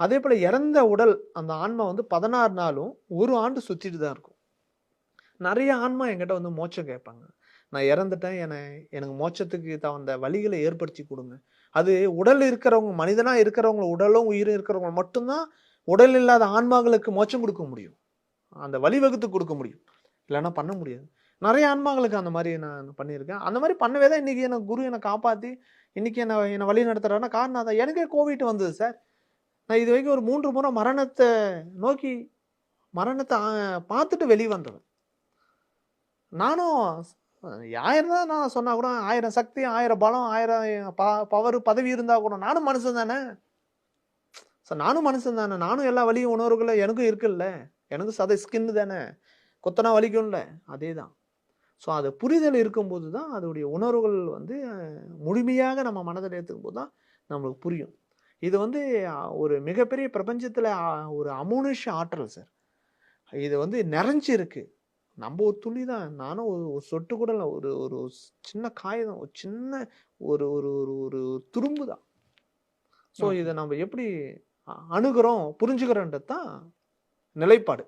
அதே போல் இறந்த உடல் அந்த ஆன்மா வந்து பதினாறு நாளும் ஒரு ஆண்டு சுற்றிட்டு தான் இருக்கும். நிறைய ஆன்மா என்கிட்ட வந்து மோட்சம் கேட்பாங்க. நான் இறந்துட்டேன் என எனக்கு மோட்சத்துக்கு தகுந்த வழிகளை ஏற்படுத்தி கொடுங்க. அது உடல் இருக்கிறவங்க மனிதனாக இருக்கிறவங்க உடலும் உயிரும் இருக்கிறவங்க மட்டும்தான் உடல் இல்லாத ஆன்மாக்களுக்கு மோட்சம் கொடுக்க முடியும். அந்த வழிவகுத்து கொடுக்க முடியும். இல்லைன்னா பண்ண முடியாது. நிறைய ஆன்மாங்களுக்கு அந்த மாதிரி நான் பண்ணியிருக்கேன். அந்த மாதிரி பண்ணவே தான் இன்றைக்கி எனக்கு குரு என்னை காப்பாற்றி இன்றைக்கி என்னை என்னை வழி நடத்துகிறாருன்னா காரணம் அதான். எனக்கே கோவிட் வந்தது சார். நான் இது வரைக்கும் ஒரு மூன்று முறை மரணத்தை நோக்கி மரணத்தை பார்த்துட்டு வெளியே வந்தவன். நானும் ஆயிரம் தான் நான் சொன்னால் கூட ஆயிரம் சக்தி ஆயிரம் பலம் ஆயிரம் ப பவர் பதவி இருந்தால் கூட நானும் மனுஷன் தானே? சார் நானும் மனுஷன் தானே? நானும் எல்லா வழியும் உணர்வுகளும் எனக்கும் இருக்குல்ல? எனக்கும் சதை ஸ்கின்னு தானே? கொத்தனா வலிக்கும்ல? அதே தான் ஸோ அது புரிதல் இருக்கும்போது தான் அதோடைய உணர்வுகள் வந்து முழுமையாக நம்ம மனதில் ஏற்றுக்கும் போது தான் நம்மளுக்கு புரியும். இது வந்து ஒரு மிகப்பெரிய பிரபஞ்சத்தில் ஒரு அமுனுஷ ஆற்றல் சார். இது வந்து நிறைஞ்சு இருக்கு நம்ம ஒரு துளி தான். நானும் ஒரு ஒரு சொட்டு கூட இல்லை. ஒரு ஒரு சின்ன காகிதம் ஒரு சின்ன ஒரு ஒரு ஒரு ஒரு துரும்பு தான். ஸோ. இதை நம்ம எப்படி அணுகுறோம் புரிஞ்சுக்கிறோன்றது தான் நிலைப்பாடு.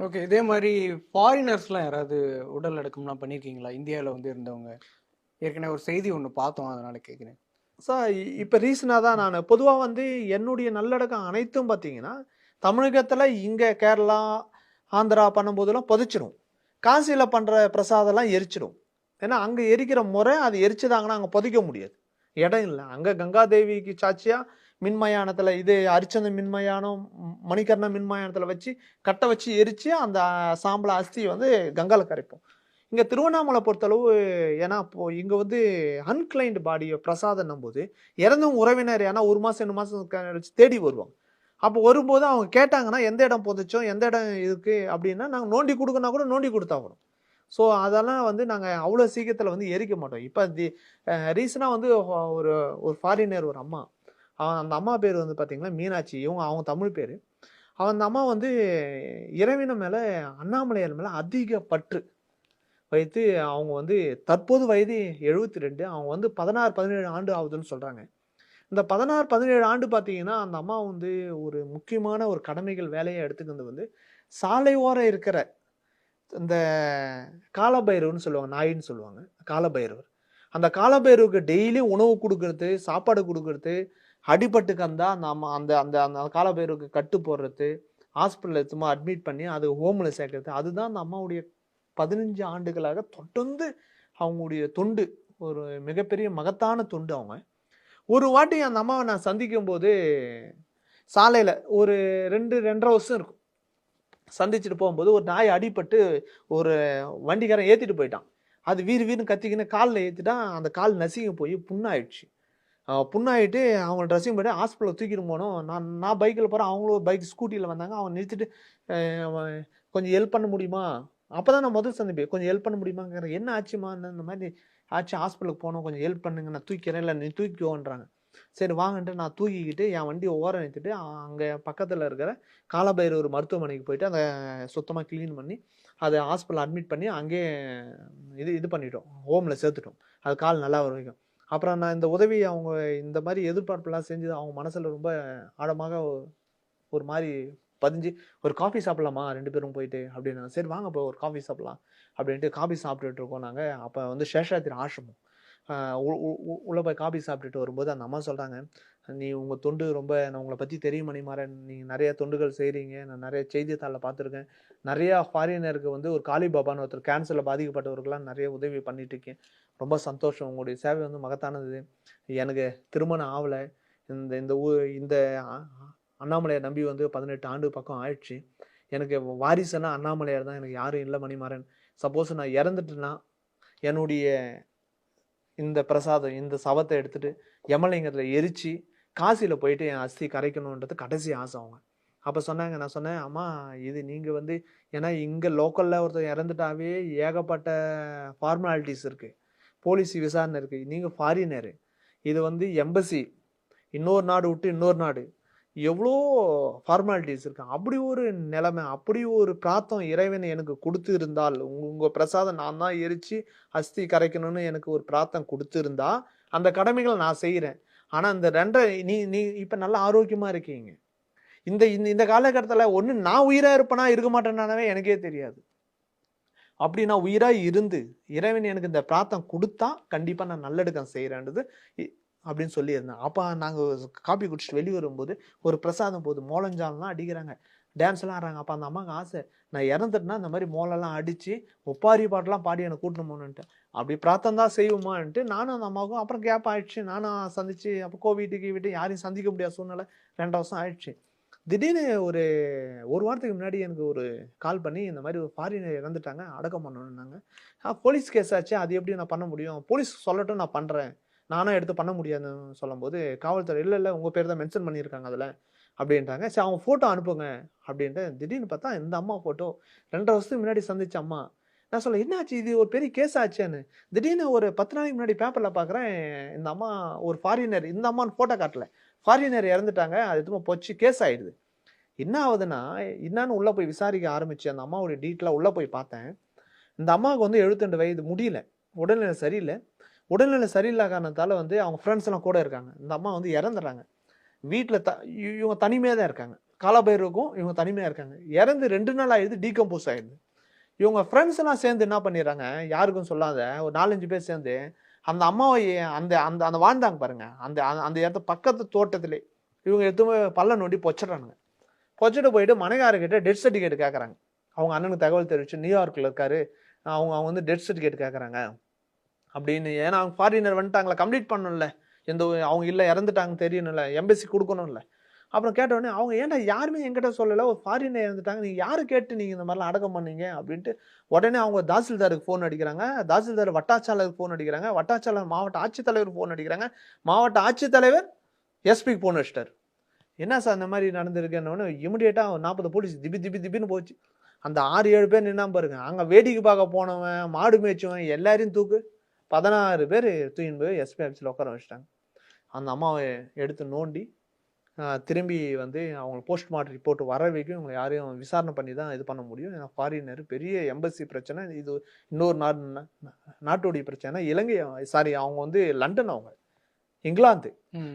ஓகே. இதே மாதிரி ஃபாரினர்ஸ்லாம் யாராவது உடல் அடக்கம்லாம் பண்ணியிருக்கீங்களா இந்தியாவில் வந்து இருந்தவங்க. ஏற்கனவே ஒரு செய்தி ஒன்று பார்த்தோம். அதனால கேட்குறேன் சார் இப்போ ரீசனாக தான் நான். பொதுவாக வந்து என்னுடைய நல்லடக்கம் அனைத்தும் பார்த்தீங்கன்னா தமிழகத்தில் இங்கே கேரளா ஆந்திரா பண்ணும்போதெல்லாம் புதைச்சிடும் காசியில் பண்ணுற பிரசாதம்லாம் எரிச்சிடும் ஏன்னா அங்கே எரிக்கிற முறை அது எரிச்சுதாங்கன்னா அங்கே புதைக்க முடியாது. இடம் இல்லை. அங்கே கங்காதேவிக்கு சாட்சியாக மின்மயானத்தில் இது அரிச்சந்த மின்மயானம் மணிகர்ண மின்மயானத்தில் வச்சு கட்டை வச்சு எரித்து அந்த சாம்பல அஸ்தியை வந்து கங்கால கரைப்போம். இங்கே திருவண்ணாமலை பொறுத்தளவு ஏன்னா இப்போ இங்கே வந்து அன்கிளைண்ட் பாடியை பிரசாதம் போது இறந்தவங்க உறவினர் ஏன்னா ஒரு மாதம் ரெண்டு மாதம் கழிச்சு தேடி வருவாங்க. அப்போ வரும்போது அவங்க கேட்டாங்கன்னா எந்த இடம் புதைச்சோம் எந்த இடம் இருக்குது அப்படின்னா நாங்கள் நோண்டி கொடுக்கனா கூட நோண்டி கொடுத்தாகணும் ஸோ அதெல்லாம் வந்து நாங்கள் அவ்வளோ சீக்கிரத்தில் வந்து எரிக்க மாட்டோம். இப்போ தி ரீசனாக வந்து ஒரு ஒரு ஃபாரினர் ஒரு அம்மா. அவன் அந்த அம்மா பேர் வந்து பார்த்திங்கன்னா மீனாட்சி. இவங்க அவங்க தமிழ் பேர். அவன் அந்த அம்மா வந்து இறைவன மேலே அண்ணாமலையார் மேலே அதிக பற்று. வைத்து அவங்க வந்து தற்போது வயது எழுபத்தி ரெண்டு அவங்க வந்து பதினாறு பதினேழு ஆண்டு ஆகுதுன்னு சொல்கிறாங்க இந்த பதினாறு பதினேழு ஆண்டு பார்த்தீங்கன்னா அந்த அம்மா வந்து ஒரு முக்கியமான ஒரு கடமைகள் வேலையை எடுத்துக்கிறது வந்து சாலை ஓரம் இருக்கிற இந்த காலபைரவர்னு சொல்லுவாங்க நாயின்னு சொல்லுவாங்க காலபைரவர். அந்த காலபைரவுக்கு டெய்லி உணவு கொடுக்கறது சாப்பாடு கொடுக்கறது அடிபட்டு கந்தா அந்த அம்மா அந்த அந்த அந்த காலபைரவுக்கு கட்டு போடுறது ஹாஸ்பிட்டலில் சும்மா அட்மிட் பண்ணி அது ஹோமில் சேர்க்கறது அதுதான் அந்த அம்மாவுடைய பதினஞ்சு ஆண்டுகளாக தொடர்ந்து அவங்களுடைய தொண்டு ஒரு மிகப்பெரிய மகத்தான தொண்டு அவங்க. ஒரு வாட்டி அந்த அம்மாவை நான் சந்திக்கும் போது சாலையில் ஒரு ரெண்டு ரெண்டரை வருஷம் இருக்கும். சந்திச்சுட்டு போகும்போது ஒரு நாய் அடிபட்டு ஒரு வண்டிக்காரன் ஏற்றிட்டு போயிட்டான். அது வீறு வீறுன்னு கத்திக்கின்னு காலில் ஏற்றிட்டான் அந்த கால் நசிங்க போய் புண்ணாயிடுச்சு. புண்ணாயிட்டு அவங்க ட்ரெஸ்ஸிங் பண்ணி ஹாஸ்பிட்டலில் தூக்கிட்டு போனோம். நான் நான் பைக்கில் போகிறேன் அவங்களும் பைக் ஸ்கூட்டியில் வந்தாங்க. அவங்க நிறுத்திட்டு அவன் கொஞ்சம் ஹெல்ப் பண்ண முடியுமா? அப்போ தான் நான் முதல் சந்திப்பேன். கொஞ்சம் ஹெல்ப் பண்ண முடியுமாங்கிற என்ன ஆச்சுமா இந்த மாதிரி ஆச்சு ஹாஸ்பிட்டலுக்கு போனோம் கொஞ்சம் ஹெல்ப் பண்ணுங்க நான் தூக்கிறேன். இல்லை நீ தூக்கிக்கோன்றாங்க. சரி வாங்கன்ட்டு நான் தூக்கிக்கிட்டு என் வண்டியை ஓரம் நிறுத்திட்டு அங்கே பக்கத்தில் இருக்கிற காலபைரவர் மருத்துவமனைக்கு போயிட்டு அதை சுத்தமாக க்ளீன் பண்ணி அதை ஹாஸ்பிட்டல் அட்மிட் பண்ணி அங்கேயே இது இது பண்ணிட்டோம். ஹோமில் சேர்த்துட்டோம். அது கால் நல்லா வரைக்கும். அப்புறம் நான் இந்த உதவி அவங்க இந்த மாதிரி எதிர்பார்ப்புலாம் செஞ்சு அவங்க மனசில் ரொம்ப ஆழமாக ஒரு மாதிரி பதிஞ்சு ஒரு காஃபி சாப்பிட்லாமா? ரெண்டு பேரும் போயிட்டு அப்படின்னு. சரி வாங்க இப்போ ஒரு காஃபி சாப்பிடலாம் அப்படின்ட்டு காஃபி சாப்பிட்டுட்டு இருக்கோம் நாங்கள் அப்போ வந்து சேஷாத்திரி ஆசிரமம். உள்ளே உ- உ- உ- போய் காஃபி சாப்பிட்டுட்டு வரும்போது அந்த அம்மா சொல்கிறாங்க நீ உங்கள் தொண்டு ரொம்ப நான் உங்களை பற்றி தெரியும் மணிமாறன். நீங்கள் நிறைய தொண்டுகள் செய்கிறீங்க நான் நிறைய செய்தித்தாளில் பார்த்துருக்கேன். நிறையா ஃபாரினருக்கு வந்து ஒரு காளி பாபான்னு ஒருத்தர் கேன்சரில் பாதிக்கப்பட்டவருக்கெல்லாம் நிறைய உதவி பண்ணிட்டுருக்கேன். ரொம்ப சந்தோஷம். உங்களுடைய சேவை வந்து மகத்தானது. எனக்கு திருமணம் ஆகலை இந்த இந்த ஊ இந்த அண்ணாமலையை நம்பி வந்து பதினெட்டு ஆண்டு பக்கம் ஆயிடுச்சு. எனக்கு வாரிசுனா அண்ணாமலையார் தான். எனக்கு யாரும் இல்லை மணிமாறன். சப்போஸ் நான் இறந்துட்டேன்னா என்னுடைய இந்த பிரசாதம் இந்த சவத்தை எடுத்துட்டு யமலிங்கத்தில் எரிச்சு காசியில் போயிட்டு என் அஸ்தி கரைக்கணுன்றது கடைசி ஆசை அவங்க. அப்போ சொன்னாங்க நான் சொன்னேன் அம்மா இது நீங்கள் வந்து ஏன்னா இங்கே லோக்கலில் ஒருத்தர் இறந்துட்டாவே ஏகப்பட்ட ஃபார்மாலிட்டிஸ் இருக்குது போலீஸ் விசாரணை இருக்குது நீங்கள் ஃபாரினரு இது வந்து எம்பசி இன்னொரு நாடு விட்டு இன்னொரு நாடு. எவ்வளோ ஃபார்மாலிட்டிஸ் இருக்கு. அப்படி ஒரு நிலைமை அப்படி ஒரு பிராத்தம் இறைவன் எனக்கு கொடுத்து இருந்தால் உங்கள் பிரசாதம் நான் தான் எரித்து அஸ்தி கரைக்கணும்னு எனக்கு ஒரு பிராத்தம் கொடுத்துருந்தா அந்த கடமைகளை நான் செய்கிறேன் ஆனால் இந்த ரெண்டரை நீ நீ இப்போ நல்லா ஆரோக்கியமாக இருக்கீங்க. இந்த இந்த இந்த காலகட்டத்தில் ஒன்று நான் உயிராக இருப்பேனா இருக்க மாட்டேனானவே எனக்கே தெரியாது. அப்படி நான் உயிராக இருந்து இறைவன் எனக்கு இந்த பிரார்த்தம் கொடுத்தா கண்டிப்பாக நான் நல்லெடுக்கம் செய்கிறேன்றது இ- அப்படின்னு சொல்லியிருந்தேன். அப்போ நாங்கள் காப்பி குடிச்சிட்டு வெளியே வரும்போது ஒரு பிரசாதம் போகுது மோளஞ்சாலெலாம் அடிக்கிறாங்க. டான்ஸ்லாம் ஆடுறாங்க. அப்போ அந்த அம்மாவுக்கு ஆசை நான் இறந்துட்டேன்னா இந்த மாதிரி மோளெல்லாம் அடித்து ஒப்பாரி பாட்டெல்லாம் பாடி எனக்கு கூட்டணும் அப்படி பிரார்த்தம் தான் செய்வோமான்ட்டு நானும் அந்த அம்மாவுக்கும் அப்புறம் கேப் ஆயிடுச்சு. நானும் சந்திச்சு அப்போ கோவிட்டு கீவிட்டு யாரையும் சந்திக்க முடியாத சூழ்நிலை ரெண்டு வருஷம் ஆயிடுச்சு. திடீர்னு ஒரு ஒரு வாரத்துக்கு முன்னாடி எனக்கு ஒரு கால் பண்ணி இந்த மாதிரி ஒரு ஃபாரினர் இறந்துட்டாங்க அடக்கம் பண்ணணுன்னாங்க போலீஸ் கேஸ் ஆச்சு. அது எப்படி நான் பண்ண முடியும்? போலீஸ் சொல்லட்டும் நான் பண்ணுறேன் நானும் எடுத்து பண்ண முடியாதுன்னு சொல்லும்போது காவல்துறை இல்லை இல்லை உங்கள் பேர் தான் மென்ஷன் பண்ணியிருக்காங்க அதில் அப்படின்றாங்க சரி அவங்க ஃபோட்டோ அனுப்புங்க அப்படின்ட்டு திடீர்னு பார்த்தா இந்த அம்மா ஃபோட்டோ ரெண்டரை வருஷத்துக்கு முன்னாடி சந்திச்ச அம்மா. நான் சொல்ல என்னாச்சு? இது ஒரு பெரிய கேஸ் ஆச்சேன்னு. திடீர்னு ஒரு பத்து நாளைக்கு முன்னாடி பேப்பரில் பார்க்குறேன் இந்த அம்மா ஒரு ஃபாரினர் இந்த அம்மான்னு ஃபோட்டோ காட்டல. ஃபாரினர் இறந்துட்டாங்க அது எதுவும் போச்சு கேஸ் ஆகிடுது என்ன ஆகுதுன்னா என்னன்னு உள்ளே போய் விசாரிக்க ஆரம்பிச்சு அந்த அம்மாவுடைய டீட்டெயிலாக உள்ளே போய் பார்த்தேன். இந்த அம்மாவுக்கு வந்து 72 வயது முடியல. உடல்நிலை சரியில்லை. உடல்நிலை சரியில்லா காரணத்தால் வந்து அவங்க ஃப்ரெண்ட்ஸ் எல்லாம் கூட இருக்காங்க. இந்த அம்மா வந்து இறந்துடுறாங்க. வீட்டில் த இவங்க தனிமையாக தான் இருக்காங்க. காலபைரவுக்கும் இவங்க தனிமையாக இருக்காங்க. இறந்து ரெண்டு நாள் ஆயிடுது டீகம்போஸ் ஆயிடுது. இவங்க ஃப்ரெண்ட்ஸ் எல்லாம் சேர்ந்து என்ன பண்ணிடுறாங்க? யாருக்கும் சொல்லாத ஒரு நாலஞ்சு பேர் சேர்ந்து அந்த அம்மாவை அந்த அந்த அந்த வாழ்ந்தாங்க பாருங்க. அந்த அந்த- அந்த இடத்த பக்கத்து தோட்டத்திலே இவங்க எடுத்து பள்ள நோண்டி பொச்சிடுறானுங்க. பொச்சிட்டு போயிட்டு மனைகாரர்கிட்ட டெத் சர்டிஃபிகேட் கேட்குறாங்க அவங்க அண்ணனுக்கு தகவல் தெரிவிச்சு நியூயார்க்கில் இருக்காரு. அவங்க அவங்க வந்து டெத் சர்டிஃபிகேட் கேட்குறாங்க அப்படின்னு. ஏன்னா அவங்க ஃபாரினர் வந்துட்டாங்களா கம்ப்ளீட் பண்ணணும்ல. எந்த ஒரு- அவங்க இல்லை இறந்துட்டாங்க தெரியணும்ல. எம்பசி கொடுக்கணும்ல. அப்புறம் கேட்ட உடனே அவங்க ஏன்டா யாருமே என்கிட்ட சொல்லலை? ஒரு ஃபாரினர் இறந்துட்டாங்க நீங்கள் யாரை கேட்டு நீங்கள் இந்த மாதிரிலாம் அடக்கம் பண்ணீங்க? அப்படின்ட்டு உடனே அவங்க தாசில்தாருக்கு ஃபோன் அடிக்கிறாங்க. தாசில்தார் வட்டாட்சாளருக்கு ஃபோன் அடிக்கிறாங்க. வட்டாட்சாளர் மாவட்ட ஆட்சித்தலைவருக்கு ஃபோன் அடிக்கிறாங்க. மாவட்ட ஆட்சித்தலைவர் எஸ்பிக்கு ஃபோன் வச்சிட்டார் என்ன சார் இந்த மாதிரி நடந்திருக்குன்னு இமிடியேட்டாக நாற்பது போலீஸ் திபி திபி திபின்னு போச்சு. அந்த ஆறு ஏழு பேர் நின்னா பாருங்க. அங்கே வேடிக்கை பார்க்க போனவன் மாடு மேய்ச்சவன் எல்லாரையும் தூக்கு. பதினாறு பேர் தூக்கின்னு போய் எஸ்பி ஆஃபீஸில் உட்கார வச்சுட்டாங்க. அந்த அம்மாவை எடுத்து நோண்டி திரும்பி வந்து அவங்க போஸ்ட்மார்ட்டம் ரிப்போர்ட் வர வரைக்கும் இவங்க யாரையும் விசாரணை பண்ணி தான் இது பண்ண முடியும். ஏன்னா ஃபாரினர் பெரிய எம்பசி பிரச்சனை. இது இன்னொரு நாடு நாட்டுடைய பிரச்சனை. இலங்கை சாரி அவங்க வந்து லண்டன் அவங்க. இங்கிலாந்து.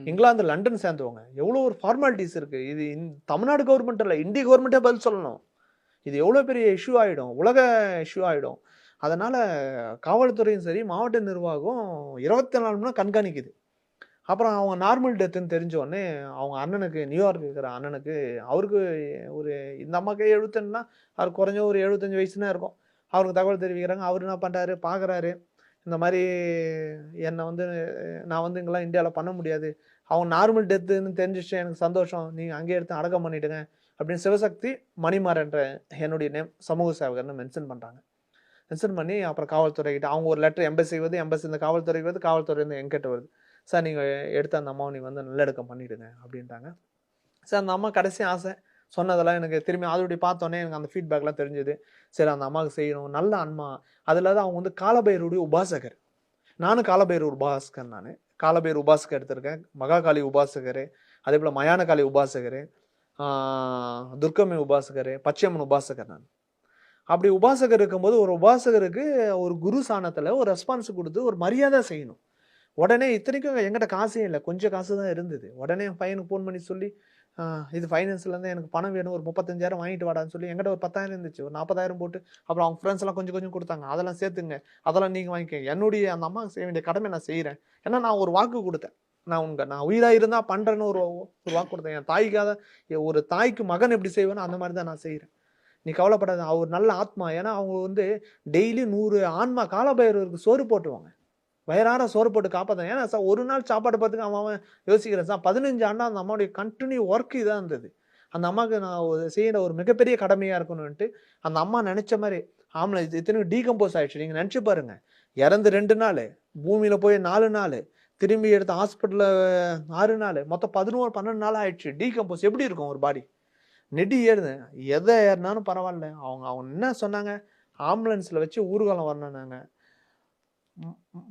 இங்கிலாந்து லண்டன் சேர்ந்தவங்க. எவ்வளோ ஒரு ஃபார்மாலிட்டிஸ் இருக்கு. இது இந்த தமிழ்நாடு கவர்மெண்ட் இல்லை இந்திய கவர்மெண்ட்டே பதில் சொல்லணும். இது எவ்வளோ பெரிய இஷ்யூ ஆகிடும் உலக இஷ்யூ ஆகிடும் அதனால் காவல்துறையும் சரி மாவட்ட நிர்வாகம் இருபத்தி நாலு மணி கண்காணிக்குது. அப்புறம் அவங்க நார்மல் டெத்துன்னு தெரிஞ்ச உடனே அவங்க அண்ணனுக்கு நியூயார்க் இருக்கிற அண்ணனுக்கு அவருக்கு ஒரு இந்த அம்மாக்கே எழுபத்தஞ்சுனா அவர் குறைஞ்ச ஒரு எழுபத்தஞ்சு வயசுனா இருக்கும். அவருக்கு தகவல் தெரிவிக்கிறாங்க. அவர் என்ன பண்ணுறாரு பார்க்குறாரு இந்த மாதிரி என்னை வந்து நான் வந்து இங்கெல்லாம் இந்தியாவில் பண்ண முடியாது. அவங்க நார்மல் டெத்துன்னு தெரிஞ்சிச்சு எனக்கு சந்தோஷம். நீங்கள் அங்கேயே எடுத்து அடக்கம் பண்ணிவிடுங்க அப்படின்னு சிவசக்தி மணிமாறன்ற என்னுடைய நேம் சமூக சேவகர்னு மென்ஷன் பண்ணுறாங்க மென்ஷன் பண்ணி அப்புறம் காவல்துறை கிட்ட அவங்க ஒரு லெட்டர் எம்பசி வருது எம்பசி இந்த காவல்துறைக்கு வருது காவல்துறை வந்து எங்கிட்ட வருது. சார் நீங்கள் எடுத்த அந்த அம்மாவை நீங்கள் வந்து நல்லடக்கம் பண்ணிவிடுங்க அப்படின்ட்டாங்க. சார் அந்த அம்மா கடைசி ஆசை. சொன்னதெல்லாம் எனக்கு திரும்பி அதோடைய பார்த்தோன்னே எனக்கு அந்த ஃபீட்பேக்லாம் தெரிஞ்சது. சரி அந்த அம்மாவுக்கு செய்யணும். நல்ல அன்மா அதில் தான் அவங்க வந்து காலபைரருடைய உபாசகர். நானும் காலபைரவர் உபாசகர் நான். காலபைர் உபாசகர் எடுத்திருக்கேன். மகாகாளி உபாசகர் அதே போல் மயானகாளி உபாசகர் துர்க்கம்மை உபாசகர் பச்சையம்மன் உபாசகர் நான். அப்படி உபாசகர் இருக்கும்போது ஒரு உபாசகருக்கு ஒரு குரு சாணத்தில் ஒரு ரெஸ்பான்ஸ் கொடுத்து ஒரு மரியாதை செய்யணும். உடனே இத்தனைக்கும் எங்கிட்ட காசே இல்லை. கொஞ்சம் காசு தான் இருந்தது. உடனே என் பையனுக்கு ஃபோன் பண்ணி சொல்லி இது ஃபைனான்ஸ்லேருந்து எனக்கு பணம் வேணும். ஒரு முப்பத்தஞ்சாயிரம் வாங்கிட்டு வாடான்னு சொல்லி எங்கிட்ட ஒரு பத்தாயிரம் இருந்துச்சு. ஒரு நாற்பதாயிரம் போட்டு அப்புறம் அவங்க ஃப்ரெண்ட்ஸ்லாம் கொஞ்சம் கொஞ்சம் கொடுத்தாங்க. அதெல்லாம் சேர்த்துங்க. அதெல்லாம் நீங்கள் வாங்கிக்கங்க. என்னுடைய அந்த அம்மா செய்ய வேண்டிய கடமை நான் செய்கிறேன் ஏன்னா நான் ஒரு வாக்கு கொடுத்தேன். நான் உங்க நான் உயிராக இருந்தால் பண்ணுறேன்னு ஒரு ஒரு வாக்கு கொடுத்தேன். என் தாய்க்காக ஒரு தாய்க்கு மகன் எப்படி செய்வேனோ அந்த மாதிரி தான் நான் செய்கிறேன் நீ கவலைப்படாத அவர் நல்ல ஆத்மா. ஏன்னா அவங்க வந்து டெய்லி நூறு ஆன்மா காலபைரவருக்கு சோறு போட்டுவாங்க வயிறார சோறு போட்டு காப்பாற்ற ஏன்னா சார் ஒரு நாள் சாப்பாடு பார்த்துக்க அவன் அவன் யோசிக்கிறேன் சார் பதினஞ்சு ஆண்டா அந்த அம்மாவுடைய கண்டினியூ ஒர்க் இதாக இருந்தது. அந்த அம்மாவுக்கு நான் ஒரு செய்கிற ஒரு மிகப்பெரிய கடமையாக இருக்கணும்ன்ட்டு அந்த அம்மா நினச்ச மாதிரி ஆமாம் இது இத்தனை டீகம்போஸ் ஆயிடுச்சு. நீங்கள் நினச்சி பாருங்க. இறந்து ரெண்டு நாள் பூமியில் போய் நாலு நாள் திரும்பி எடுத்த ஹாஸ்பிட்டலில் ஆறு நாள் மொத்தம் பதினோரு பன்னெண்டு நாள் ஆயிடுச்சு. டீகம்போஸ் எப்படி இருக்கும் ஒரு பாடி நெடி ஏறுது. எதை ஏறினாலும் பரவாயில்ல. அவங்க அவங்க என்ன சொன்னாங்க? ஆம்புலன்ஸில் வச்சு ஊர்வலம் வரணுன்னாங்க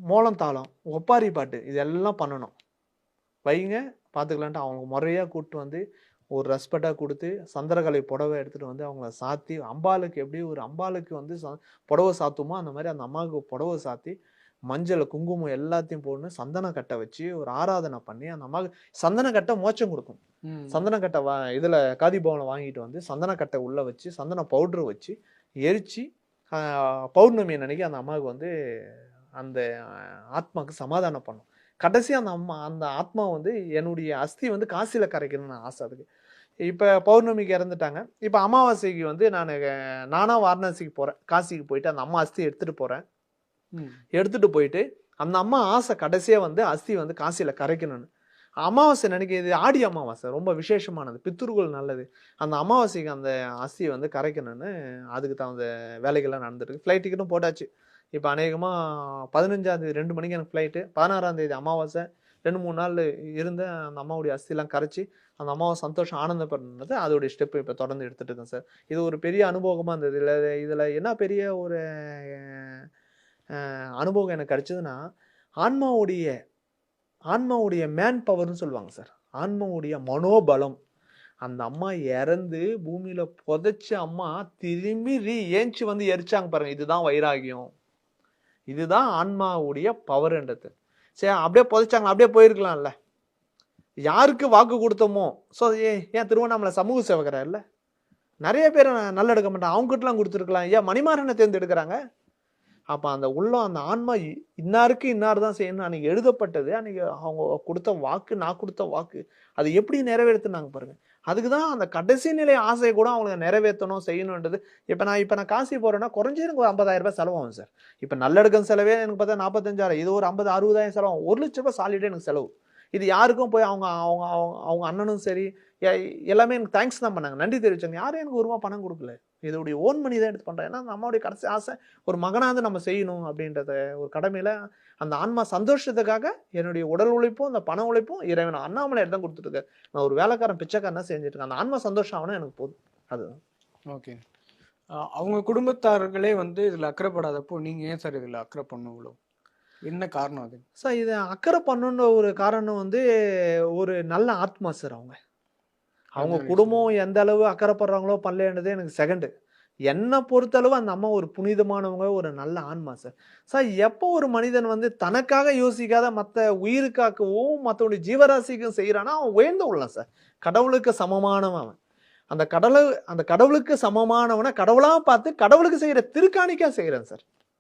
மோளம் தாளம் ஒப்பாரி பாட்டு இதெல்லாம் பண்ணணும். வைங்க பார்த்துக்கலான்ட்டு அவங்க முறையாக கூப்பிட்டு வந்து ஒரு ரெஸ்பெக்டாக கொடுத்து சந்திரகலை புடவை எடுத்துகிட்டு வந்து அவங்கள சாத்தி அம்பாளுக்கு எப்படி ஒரு அம்பாளுக்கு வந்து ச- புடவை சாத்துமோ அந்த மாதிரி அந்த அம்மாவுக்கு புடவை சாத்தி மஞ்சள் குங்குமம் எல்லாத்தையும் போட்டு சந்தன கட்டை வச்சு ஒரு ஆராதனை பண்ணி அந்த அம்மாவுக்கு சந்தன கட்டை மோட்சம் கொடுக்கும். சந்தன கட்டை வா இதில் காதி பவனை வாங்கிட்டு வந்து சந்தன கட்டை உள்ளே வச்சு சந்தன பவுட்ரு வச்சு ஆஹ், பௌர்ணமி அன்னைக்கு அந்த அம்மாவுக்கு வந்து அந்த ஆத்மாவுக்கு சமாதானம் பண்ணும். கடைசி அந்த அம்மா அந்த ஆத்மா வந்து என்னுடைய அஸ்தி வந்து காசியில் கரைக்கணும்னு ஆசை அதுக்கு. இப்போ பௌர்ணமிக்கு இறந்துட்டாங்க. இப்போ அமாவாசைக்கு வந்து நான் நானாக வாரணாசிக்கு போகிறேன் காசிக்கு போயிட்டு அந்த அம்மா அஸ்தி எடுத்துகிட்டு போகிறேன். எடுத்துட்டு போயிட்டு அந்த அம்மா ஆசை கடைசியாக வந்து அஸ்தி வந்து காசியில் கரைக்கணும்னு. அமாவாசை நினைக்கிறது ஆடி அமாவாசை ரொம்ப விசேஷமானது பித்ருக்கள் நல்லது. அந்த அமாவாசைக்கு அந்த அஸ்தியை வந்து கரைக்கணும்னு அதுக்கு தகுந்த வேலைகள்லாம் நடந்துருக்கு ஃப்ளைட் டிக்கெட்டும் போட்டாச்சு. இப்போ அநேகமாக பதினஞ்சாந்தேதி ரெண்டு மணிக்கு எனக்கு ஃப்ளைட்டு பதினாறாம் தேதி அமாவாசை ரெண்டு மூணு நாள் இருந்து அந்த அம்மாவுடைய அஸ்திலாம் கரைச்சி அந்த அம்மாவை சந்தோஷம் ஆனந்தப்படுறது அதோடைய ஸ்டெப்பு இப்போ தொடர்ந்து எடுத்துகிட்டு இருக்கேன் சார் இது ஒரு பெரிய அனுபவமாக இருந்தது. இல்லை இதில் என்ன பெரிய ஒரு அனுபவம் எனக்கு கிடைச்சதுன்னா ஆன்மாவுடைய ஆன்மாவுடைய மேன் பவர்னு சொல்லுவாங்க சார். ஆன்மாவுடைய மனோபலம். அந்த அம்மா இறந்து பூமியில் புதைச்ச அம்மா திரும்பி ரீ ஏஞ்சி வந்து எரிச்சாங்க பாருங்க. இதுதான் வைராகியம். இதுதான் ஆன்மாவுடைய பவர்ன்றது சரி அப்படியே புதைச்சாங்க அப்படியே போயிருக்கலாம்ல. யாருக்கு வாக்கு கொடுத்தோமோ? ஸோ ஏன் திருவண்ணாமலை சமூக சேவகரா இல்லை? நிறைய பேர் நல்லெடுக்க மாட்டேன் அவங்ககிட்டலாம் கொடுத்துருக்கலாம். ஏன் மணிமாறனை தேர்ந்தெடுக்கிறாங்க? அப்போ அந்த உள்ளம் அந்த ஆன்மா இ- இன்னாருக்கு இன்னார் தான் செய்யணும் அன்னைக்கு எழுதப்பட்டது. அன்றைக்கி அவங்க கொடுத்த வாக்கு நான் கொடுத்த வாக்கு அது எப்படி நிறைவேற்றுனாங்க பாருங்கள் அதுக்கு தான் அந்த கடைசி நிலை ஆசையை கூட அவங்களுக்கு நிறைவேற்றணும் செய்யணுன்றது. இப்போ நான் இப்போ நான் காசி போகிறேன்னா குறைஞ்சது எனக்கு ஒரு ஐம்பதாயிரம் ரூபாய் செலவாகும் சார். இப்போ நல்லடுக்கம் செலவே எனக்கு பார்த்தா நாற்பத்தஞ்சாயிரம் இது ஒரு ஐம்பது அறுபதாயிரம் செலவாகும். ஒரு லட்ச ரூபாய் சாலிடே எனக்கு செலவு. இது யாருக்கும் போய் அவங்க அவங்க அவங்க அவங்க அண்ணனும் சரி எ- எல்லாமே எனக்கு தேங்க்ஸ் தான் பண்ணாங்க. நன்றி தெரிவிச்சாங்க யாரும் எனக்கு ஒரு ரூபா பணம் கொடுக்கல. இதோடைய ஓன் மணி தான் எடுத்து பண்ணுறேன் ஏன்னா நம்மளுடைய கடைசி ஆசை ஒரு மகனாவது நம்ம செய்யணும் அப்படின்றத ஒரு கடமையில அந்த ஆன்மா சந்தோஷத்துக்காக என்னுடைய உடல் உழைப்பும் அந்த பண உழைப்பும் இறைவன் அண்ணாமலை தான் கொடுத்துட்டு நான் ஒரு வேலைக்காரன் பிச்சைக்காரனா செஞ்சுட்டு இருக்கேன். அந்த ஆன்மா சந்தோஷம் ஆகணும் எனக்கு போதும். அதுதான். ஓகே. அவங்க குடும்பத்தார்களே வந்து இதுல அக்கறைப்படாதப்போ நீங்க ஏன் சார் இதுல அக்கறை பண்ணும் இவ்வளோ என்ன காரணம் அது? சார் இதை அக்கறை பண்ணுன்ற ஒரு காரணம் வந்து ஒரு நல்ல ஆத்மா சார் அவங்க. அவங்க குடும்பம் எந்த அளவு அக்கறைப்படுறாங்களோ பண்ணலன்றது எனக்கு செகண்டு என்னை பொறுத்தளவு அந்த அம்மா ஒரு புனிதமானவங்க ஒரு நல்ல ஆன்மா சார் சார் எப்போ ஒரு மனிதன் வந்து தனக்காக யோசிக்காத மற்ற உயிருக்காகவும் மற்றவனுடைய ஜீவராசிக்கும் செய்கிறானா அவன் உயர்ந்து உள்ளான் சார் கடவுளுக்கு சமமானவன் அவன். அந்த கடவுள் அந்த கடவுளுக்கு சமமானவனை கடவுளாக பார்த்து கடவுளுக்கு செய்கிற திருக்காணிக்கா செய்கிறேன் சார்